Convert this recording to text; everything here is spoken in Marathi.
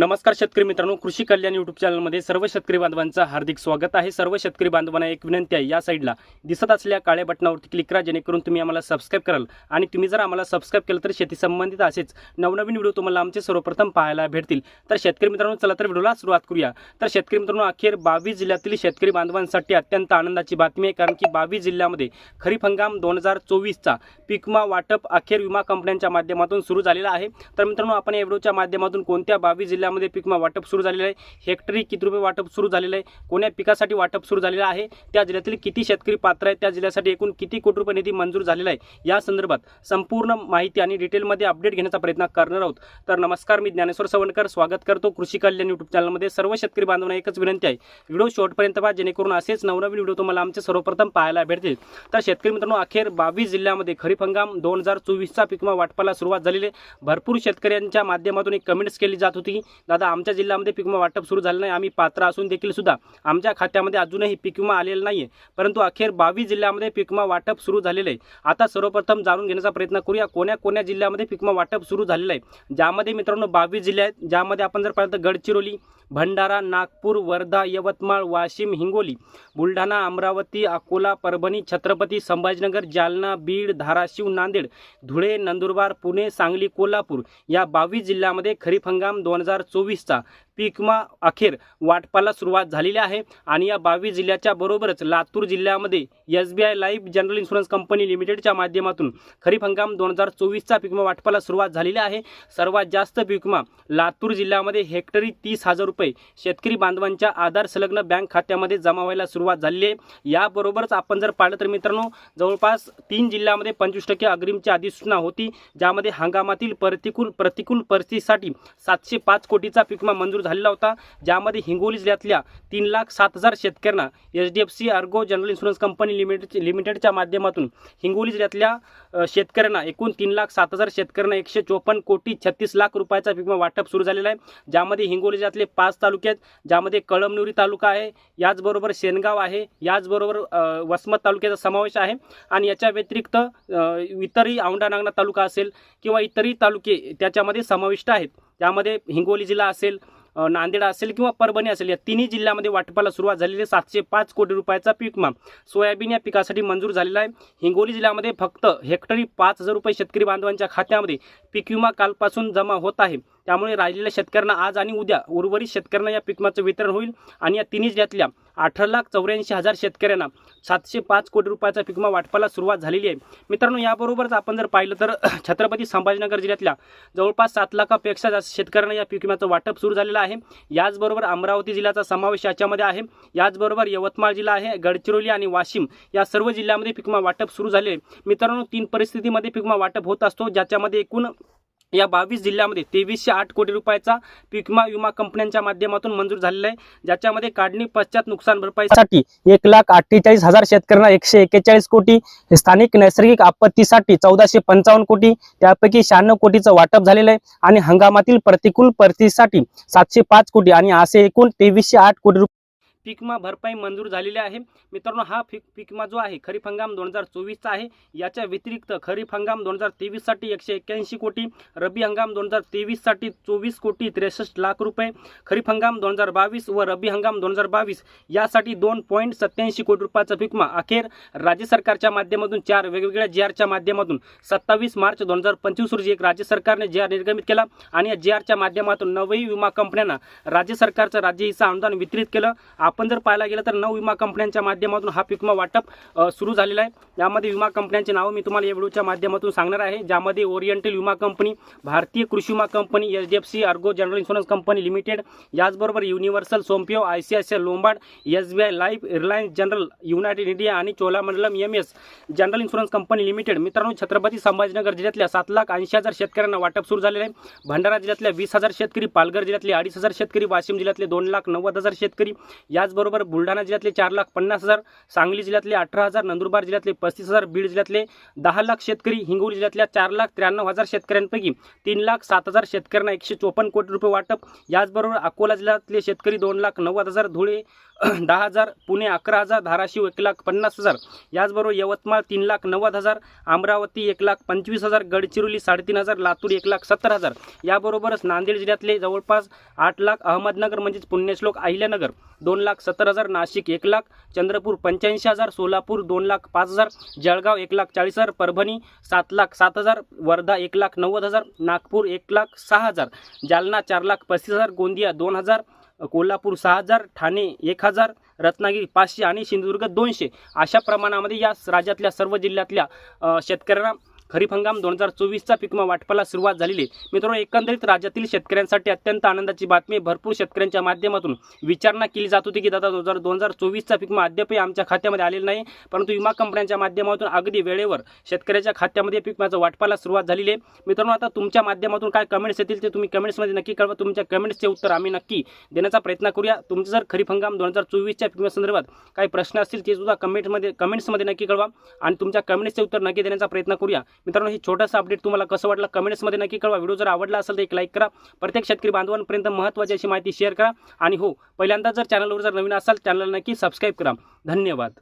नमस्कार शेतकरी मित्रांनो कृषी कल्याण यूट्यूब चॅनलमध्ये सर्व शेतकरी बांधवांचं हार्दिक स्वागत आहे. सर्व शेतकरी बांधवांना एक विनंती आहे या साईडला दिसत असलेल्या काळ्या बटनावरती क्लिक करा जेणेकरून तुम्ही आम्हाला सबस्क्राईब कराल. आणि तुम्ही जर आम्हाला सबस्क्राईब केलं तर शेती संबंधित असेच नवनवीन व्हिडिओ तुम्हाला आमचे सर्वप्रथम पाहायला भेटतील. तर शेतकरी मित्रांनो चला तर व्हिडिओला सुरुवात करूया. तर शेतकरी मित्रांनो अखेर बावीस जिल्ह्यातील शेतकरी बांधवांसाठी अत्यंत आनंदाची बातमी आहे कारण की बावीस जिल्ह्यामध्ये खरीप हंगाम दोन हजार चोवीसचा पिकमा वाटप अखेर विमा कंपन्यांच्या माध्यमातून सुरू झालेला आहे. तर मित्रांनो आपण या व्हिडिओच्या माध्यमातून कोणत्या बावीस यामध्ये पिकमा वाटप सुरू झालेलं आहे. हेक्टरी किती रुपये वाटप सुरू झालेलं आहे? कोण्या पिकासाठी वाटप सुरू झालेलं आहे? त्या जिल्ह्यातील किती शेतकरी पात्र आहेत? त्या जिल्ह्यासाठी एकूण किती कोटी रुपये निधी मंजूर झालेला आहे? या संदर्भात संपूर्ण माहिती आणि डिटेलमध्ये अपडेट घेण्याचा प्रयत्न करणार आहोत. तर नमस्कार मी ज्ञानेश्वर सवणकर स्वागत करतो कृषी कल्याण यूट्यूब चॅनलमध्ये सर्व शेतकरी बांधवांना एकच विनंती आहे. व्हिडिओ शॉर्टपर्यंत पहा जेणेकरून असेच नवनवीन व्हिडिओ तुम्हाला आमचे सर्वप्रथम पाहायला भेटतील. तर शेतकरी मित्रांनो अखेर बावीस जिल्ह्यामध्ये खरीप हंगाम दोन हजार चोवीसचा पिकमा वाटपाला सुरुवात झालेली आहे. भरपूर शेतकऱ्यांच्या माध्यमातून एक कमेंट्स केली जात होती. दादा आमच्या जिल्ह्यामध्ये पीक विमा वाटप सुरू झालं नाही. आम्ही पात्र असून देखील सुद्धा आमच्या खात्यामध्ये अजूनही पीक विमा आलेला नाही आहे परंतु अखेर बावीस जिल्ह्यामध्ये पीक विमा वाटप सुरू झालेलं आहे. आता सर्वप्रथम जाणून घेण्याचा प्रयत्न करूया कोण्या कोण्या जिल्ह्यामध्ये पीक विमा वाटप सुरू झालेलं आहे. ज्यामध्ये मित्रांनो बावीस जिल्हे आहेत ज्यामध्ये आपण जर पाहिलं तर गडचिरोली भंडारा नागपूर वर्धा यवतमाळ वाशिम हिंगोली बुलढाणा अमरावती अकोला परभणी छत्रपती संभाजीनगर जालना बीड धाराशिव नांदेड धुळे नंदुरबार पुणे सांगली कोल्हापूर या बावीस जिल्ह्यामध्ये खरीप हंगाम दोन हजार चोवीसचा पीकमा अखेर वाटपाला सुरुवात झालेली आहे. आणि या बावीस जिल्ह्याच्या बरोबरच लातूर जिल्ह्यामध्ये S B I life general insurance company लिमिटेडच्या माध्यमातून खरीप हंगाम दोन हजार चोवीसचा पीकमा वाटपाला सुरुवात झालेली आहे. सर्वात जास्त पीकमा लातूर जिल्ह्यामध्ये हेक्टरी तीस हजार रुपये शेतकरी बांधवांच्या आधार संलग्न बँक खात्यामध्ये जमा व्हायला सुरुवात झालेली आहे. याबरोबरच आपण जर पाहिलं तर मित्रांनो जवळपास तीन जिल्ह्यामध्ये पंचवीस टक्के अग्रिमची अधिसूचना होती ज्यामध्ये हंगामातील प्रतिकूल प्रतिकूल परिस्थितीसाठी सातशे पाच कोटीचा पीकमा मंजूर झालेला होता ज्यामध्ये हिंगोली जिल्ह्यातल्या तीन लाख सात हजार शेतकऱ्यांना H D F C ergo general insurance company limited लिमिटेडच्या माध्यमातून हिंगोली जिल्ह्यातल्या शेतकऱ्यांना एकूण तीन लाख सात हजार शेतकऱ्यांना एकशे चोपन्न कोटी छत्तीस लाख रुपयाचा विमा वाटप सुरू झालेला आहे. ज्यामध्ये हिंगोली जिल्ह्यातले पाच तालुके आहेत ज्यामध्ये कळमनुरी तालुका आहे याचबरोबर शेनगाव आहे याचबरोबर वसमत तालुक्याचा समावेश आहे आणि याच्या व्यतिरिक्त इतरही औंढा नागनाथ तालुका असेल किंवा इतरही तालुके त्याच्यामध्ये समाविष्ट आहेत. त्यामध्ये हिंगोली जिल्हा असेल नांदेड असेल किंवा परभणी असेल या तिन्ही जिल्ह्यामध्ये वाटपाला सुरुवात झालेली आहे. सातशे पाच कोटी रुपयाचा पीक विमा सोयाबीन या पिकासाठी मंजूर झालेला आहे. हिंगोली जिल्ह्यामध्ये फक्त हेक्टरी पाच हजार रुपये शेतकरी बांधवांच्या खात्यामध्ये पीक विमा कालपासून जमा होत आहे. त्यामुळे राहिलेल्या शेतकऱ्यांना आज आणि उद्या उर्वरित शेतकऱ्यांना या पिकमाचं वितरण होईल. आणि या तिन्ही जिल्ह्यातल्या अठरा लाख चौऱ्याऐंशी हजार शेतकऱ्यांना सातशे पाच कोटी रुपयाचा पिकमा वाटपाला सुरुवात झालेली आहे. मित्रांनो याबरोबरच आपण जर पाहिलं तर छत्रपती संभाजीनगर जिल्ह्यातल्या जवळपास सात लाखापेक्षा जास्त शेतकऱ्यांना या पिकमाचं वाटप सुरू झालेलं आहे. याचबरोबर अमरावती जिल्ह्याचा समावेश याच्यामध्ये आहे. याचबरोबर यवतमाळ जिल्हा आहे गडचिरोली आणि वाशिम या सर्व जिल्ह्यामध्ये पिकमा वाटप सुरू झाले आहे. मित्रांनो तीन परिस्थितीमध्ये पिकमा वाटप होत असतो ज्याच्यामध्ये एकूण या बावीस जिल्ह्यामध्ये तेवीसशे आठ कोटी रुपयाचा पीक विमा विमा कंपन्यांच्या माध्यमातून मंजूर झालेला आहे. ज्याच्यामध्ये काढणी पश्चात नुकसान भरपाईसाठी एक लाख अठ्ठेचाळीस हजार शेतकऱ्यांना एकशे एक्केचाळीस कोटी स्थानिक नैसर्गिक आपत्तीसाठी चौदाशे पंचावन्न कोटी त्यापैकी शहाण्णव कोटीचं वाटप झालेलं आहे. आणि हंगामातील प्रतिकूल परिस्थितीसाठी सातशे पाच कोटी आणि असे एकूण तेवीसशे आठ कोटी रुपये पीकमा भरपाई मंजूर झालेली आहे. मित्रांनो हा पीक पीकमा जो आहे खरीप हंगाम दोन हजार चोवीसचा आहे. याच्या व्यतिरिक्त खरीप हंगाम दोन हजार तेवीससाठी एकशे एक्क्याऐंशी कोटी रब्बी हंगाम दोन हजार तेवीससाठी चोवीस कोटी त्रेसष्ट लाख रुपये खरीप हंगाम दोन हजार बावीस व रब्बी हंगाम दोन हजार बावीस यासाठी दोन पॉईंट सत्याऐंशी कोटी रुपयाचा पीकमा अखेर राज्य सरकारच्या माध्यमातून चार वेगवेगळ्या जी आरच्या माध्यमातून सत्तावीस मार्च दोन हजार पंचवीस रोजी एक राज्य सरकारने जी आर निर्गमित केला आणि या जी आरच्या माध्यमातून नवही विमा कंपन्यांना राज्य सरकारचं राज्य हिस्सा अनुदान वितरित केलं. आपण जर पाहायला गेलं तर नऊ विमा कंपन्यांच्या माध्यमातून हा पीक विमा वाटप सुरू झालेला आहे. यामध्ये विमा कंपन्यांचे नाव मी तुम्हाला या व्हिडिओच्या माध्यमातून सांगणार आहे. ज्यामध्ये ओरिएंटल विमा कंपनी भारतीय कृषी विमा company H D F C ergo general insurance company limited याचबरोबर universal Sompo I C I C I Lombard S B I life Reliance general United India आणि Cholamandalam M S general insurance company limited. मित्रांनो छत्रपती संभाजीनगर जिल्ह्यातल्या सात लाख ऐंशी हजार शेतकऱ्यांना वाटप सुरू झालेलं आहे. भंडारा जिल्ह्यातल्या वीस हजार शेतकरी पालघर जिल्ह्यातले अडीच हजार शेतकरी वाशिम जिल्ह्यातले दोन लाख नव्वद हजार शेतकरी याचबरोबर बुलढाणा जिल्ह्यातले चार लाख पन्नास हजार सांगली जिल्ह्यातले अठरा हजार नंदुरबार जिल्ह्यातले पस्तीस हजार बीड जिल्ह्यातले दहा लाख शेतकरी हिंगोली जिल्ह्यातल्या चार लाख त्र्याण्णव हजार शेतकऱ्यांपैकी तीन लाख सात हजार शेतकऱ्यांना एकशे चोपन्न कोटी रुपये वाटप. याचबरोबर अकोला जिल्ह्यातले शेतकरी दोन लाख नव्वद हजार धुळे दहा हजार पुणे अकरा हजार धाराशिव एक लाख पन्नास हजार. याचबरोबर यवतमाळ तीन लाख नव्वद हजार अमरावती एक लाख पंचवीस हजार गडचिरोली साडेतीन हजार लातूर एक लाख सत्तर हजार. याबरोबरच नांदेड जिल्ह्यातले जवळपास आठ लाख अहमदनगर म्हणजेच पुण्यश्लोक अहिल्यानगर. दोन लाख सत्तर हजार नाशिक एक लाख चंद्रपूर पंच्याऐंशी हजार सोलापूर दोन लाख पाच हजार जळगाव एक लाख चाळीस हजार परभणी सात लाख सात हजार वर्धा एक लाख नव्वद हजार नागपूर एक लाख सहा हजार जालना चार लाख पस्तीस हजार गोंदिया दोन हजार कोल्हापूर सहा हजार ठाणे एक हजार रत्नागिरी पाचशे आणि सिंधुदुर्ग दोनशे. अशा प्रमाणामध्ये या राज्यातल्या सर्व जिल्ह्यातल्या शेतकऱ्यांना खरीप हंगाम दोन हजार चोवीसचा पिकमा वाटपाला सुरुवात झालेली आहे. मित्रांनो एकंदरीत राज्यातील शेतकऱ्यांसाठी अत्यंत आनंदाची बातमी भरपूर शेतकऱ्यांच्या माध्यमातून विचारणा केली जात होती की दादा दोन हजार दोन हजार चोवीसचा पिकमा अद्यापही आमच्या खात्यामध्ये आलेला नाही. परंतु विमा कंपन्यांच्या माध्यमातून अगदी वेळेवर शेतकऱ्याच्या खात्यामध्ये पिकमाचं वाटपाला सुरुवात झालेली आहे. मित्रांनो आता तुमच्या माध्यमातून काय कमेंट्स येतील ते तुम्ही कमेंट्समध्ये नक्की कळवा. तुमच्या कमेंट्सचे उत्तर आम्ही नक्की देण्याचा प्रयत्न करूया. तुमचं जर खरीप हंगाम दोन हजार चोवीसच्या पिकमासंदर्भात काही प्रश्न असतील ते सुद्धा कमेंटमध्ये कमेंट्समध्ये नक्की कळवा. आणि तुमच्या कमेंट्सचे उत्तर नक्की देण्याचा प्रयत्न करूया. मित्रांनो हे छोटंसं अपडेट तुम्हाला कसं वाटलं कमेंट्समध्ये नक्की कळवा. व्हिडिओ जर आवडला असेल तर एक लाईक करा. प्रत्येक शेतकरी बांधवांपर्यंत महत्त्वाची अशी माहिती शेअर करा. आणि हो पहिल्यांदा जर चॅनलवर जर नवीन असाल चॅनलला नक्की सबस्क्राईब करा. धन्यवाद.